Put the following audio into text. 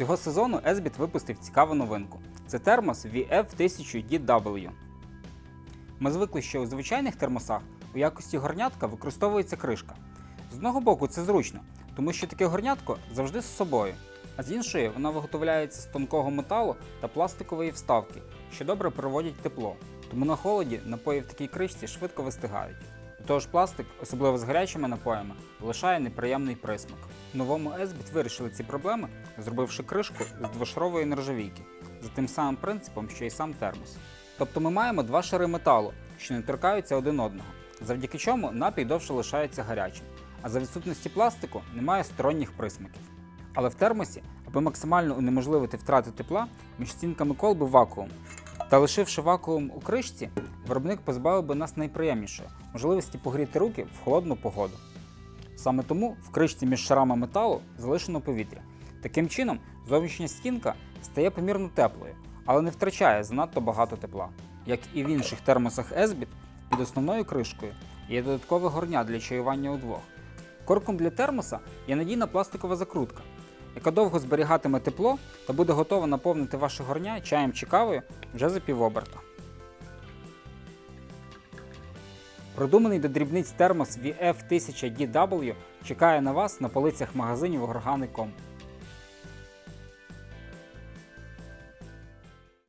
Цього сезону Esbit випустив цікаву новинку. Це термос VF1000DW. Ми звикли, що у звичайних термосах у якості горнятка використовується кришка. З одного боку це зручно, тому що таке горнятко завжди з собою, а з іншої вона виготовляється з тонкого металу та пластикової вставки, що добре проводять тепло. Тому на холоді напої в такій кришці швидко вистигають. До того ж, пластик, особливо з гарячими напоями, лишає неприємний присмак. В новому Esbit вирішили ці проблеми, зробивши кришку з двошарової нержавійки за тим самим принципом, що й сам термос. Тобто ми маємо два шари металу, що не торкаються один одного, завдяки чому напій довше лишається гарячим, а за відсутності пластику немає сторонніх присмаків. Але в термосі, аби максимально унеможливити втрати тепла, між стінками колби вакуум. Та лишивши вакуум у кришці, виробник позбавив би нас найприємнішої можливості погріти руки в холодну погоду. Саме тому в кришці між шарами металу залишено повітря. Таким чином, зовнішня стінка стає помірно теплою, але не втрачає занадто багато тепла. Як і в інших термосах Esbit, під основною кришкою є додаткове горня для чаювання удвох. Корком для термоса є надійна пластикова закрутка, яка довго зберігатиме тепло та буде готова наповнити ваше горня чаєм чи кавою вже за півоберта. Продуманий до дрібниць термос VF1000DW чекає на вас на полицях магазинів Органи.com.